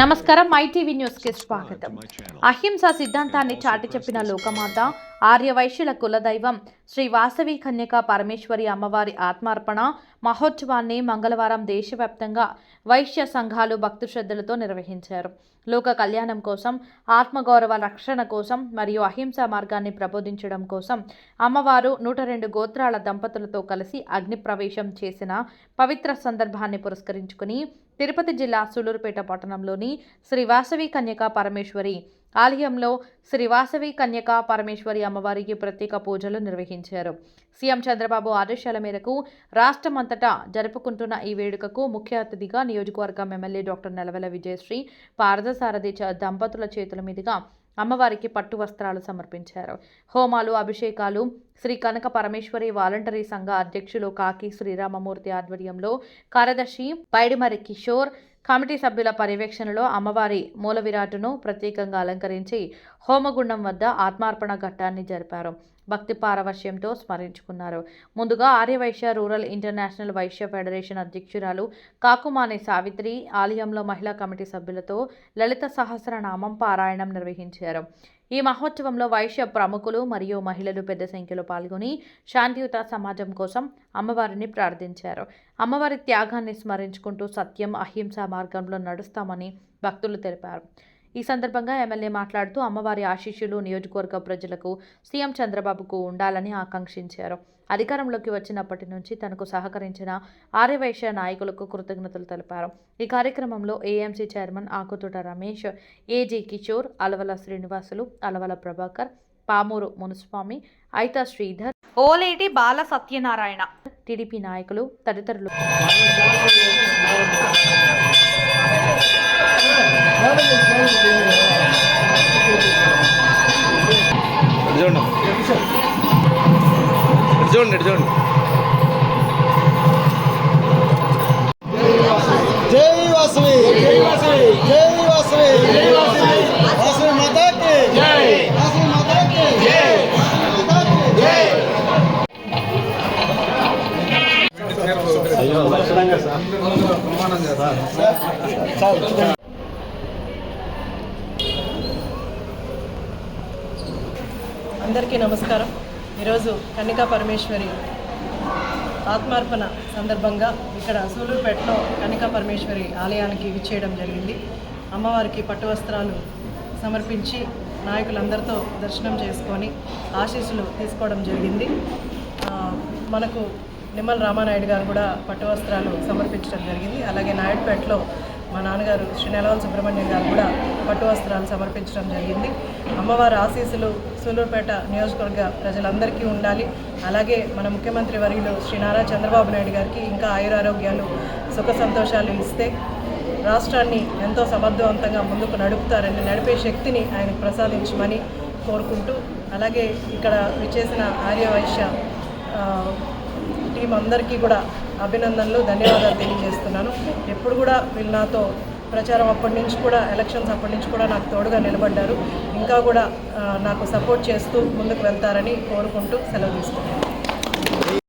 నమస్కారం my TV న్యూస్కి స్వాగతం. అహింస సిద్ధాంతాన్ని చాటి చెప్పిన లోకమాత ఆర్యవైశ్యుల కులదైవం శ్రీ వాసవి కన్యక పరమేశ్వరి అమ్మవారి ఆత్మార్పణ మహోత్సవాన్ని మంగళవారం దేశవ్యాప్తంగా వైశ్య సంఘాలు భక్తి శ్రద్ధలతో నిర్వహించారు. లోక కళ్యాణం కోసం ఆత్మగౌరవ రక్షణ కోసం మరియు అహింసా మార్గాన్ని ప్రబోధించడం కోసం అమ్మవారు నూట రెండు గోత్రాల దంపతులతో కలిసి అగ్ని ప్రవేశం చేసిన పవిత్ర సందర్భాన్ని పురస్కరించుకుని తిరుపతి జిల్లా సూలూరుపేట పట్టణంలోని శ్రీవాసవి కన్యకా కన్యక పరమేశ్వరి ఆలయంలో శ్రీవాసవి కన్యకా పరమేశ్వరి అమ్మవారికి ప్రత్యేక పూజలు నిర్వహించారు. సీఎం చంద్రబాబు ఆదేశాల మేరకు రాష్ట్రమంతటా జరుపుకుంటున్న ఈ వేడుకకు ముఖ్య అతిథిగా నియోజకవర్గం ఎమ్మెల్యే డాక్టర్ నెలవెల విజయశ్రీ పారదసారథి చ- దంపతుల చేతుల మీదుగా అమ్మవారికి పట్టు వస్త్రాలు సమర్పించారు. హోమాలు అభిషేకాలు శ్రీ కనక పరమేశ్వరి వాలంటరీ సంఘ అధ్యక్షులు కాకి శ్రీరామమూర్తి ఆధ్వర్యంలో కార్యదర్శి పైడిమరి కిషోర్ కమిటీ సభ్యుల పర్యవేక్షణలో అమ్మవారి మూల విరాటును ప్రత్యేకంగా అలంకరించి హోమగుండం వద్ద ఆత్మార్పణ ఘట్టాన్ని జరిపారు. భక్తి పారవశ్యంతో స్మరించుకున్నారు. ముందుగా Aryavysya rural international Vysya federation అధ్యక్షురాలు కాకుమాని సావిత్రి ఆలయంలో మహిళా కమిటీ సభ్యులతో లలిత సహస్రనామం పారాయణం నిర్వహించారు. ఈ మహోత్సవంలో వైశ్య ప్రముఖులు మరియు మహిళలు పెద్ద సంఖ్యలో పాల్గొని శాంతియుత సమాజం కోసం అమ్మవారిని ప్రార్థించారు. అమ్మవారి త్యాగాన్ని స్మరించుకుంటూ సత్యం అహింస మార్గంలో నడుస్తామని భక్తులు తెలిపారు. ఈ సందర్భంగా ఎమ్మెల్యే మాట్లాడుతూ అమ్మవారి ఆశీస్సులు నియోజకవర్గ ప్రజలకు సీఎం చంద్రబాబుకు ఉండాలని ఆకాంక్షించారు. అధికారంలోకి వచ్చినప్పటి నుంచి తనకు సహకరించిన ఆర్యవైశ్య నాయకులకు కృతజ్ఞతలు తెలిపారు. ఈ కార్యక్రమంలో AMC chairman Akutota Ramesh AG Kishore Alavala Srinivasulu Alavala Prabhakar Pamuru Munuswamy Aita Sridhar Oleti Bala Satyanarayana. TDP నాయకులు తదితరులు. చూడండి. చూడండి ఇటు చూడండి. జై వాసవి జై వాసవి జై వాసవి జై వాసవి. వాసవి మాతాకి జై వాసవి మాతాకి జై. వాసవి మాతాకి జై. అందరికీ నమస్కారం. ఈరోజు కన్నికా పరమేశ్వరి ఆత్మార్పణ సందర్భంగా ఇక్కడ సూలూరుపేటలో కన్నికా పరమేశ్వరి ఆలయానికి విచ్చేయడం జరిగింది. అమ్మవారికి పట్టు వస్త్రాలు సమర్పించి నాయకులందరితో దర్శనం చేసుకొని ఆశీస్సులు తీసుకోవడం జరిగింది. మనకు నిమ్మల రామానాయుడు గారు కూడా పట్టు వస్త్రాలు సమర్పించడం జరిగింది. అలాగే నాయుడుపేటలో మా నాన్నగారు శ్రీ నెలవల్ సుబ్రహ్మణ్యం గారు కూడా పట్టు వస్త్రాలు సమర్పించడం జరిగింది. అమ్మవారి ఆశీస్సులు సూలూరుపేట నియోజకవర్గ ప్రజలందరికీ ఉండాలి. అలాగే మన ముఖ్యమంత్రి వర్యులు శ్రీ నారా చంద్రబాబు నాయుడు గారికి ఇంకా ఆయురారోగ్యాలు సుఖ సంతోషాలు ఇస్తే రాష్ట్రాన్ని ఎంతో సమర్థవంతంగా ముందుకు నడుపుతారని నడిపే శక్తిని ఆయనకు ప్రసాదించమని కోరుకుంటూ అలాగే ఇక్కడ విచ్చేసిన ఆర్యవైశ్య టీం అందరికీ కూడా అభినందనలు ధన్యవాదాలు తెలియజేస్తున్నాను. ఎప్పుడు కూడా వీళ్ళు నాతో ప్రచారం అప్పటి నుంచి కూడా ఎలక్షన్స్ అప్పటి నుంచి కూడా నాకు తోడుగా నిలబడ్డారు. ఇంకా కూడా నాకు సపోర్ట్ చేస్తూ ముందుకు వెళ్తారని కోరుకుంటూ సెలవు తీసుకున్నాను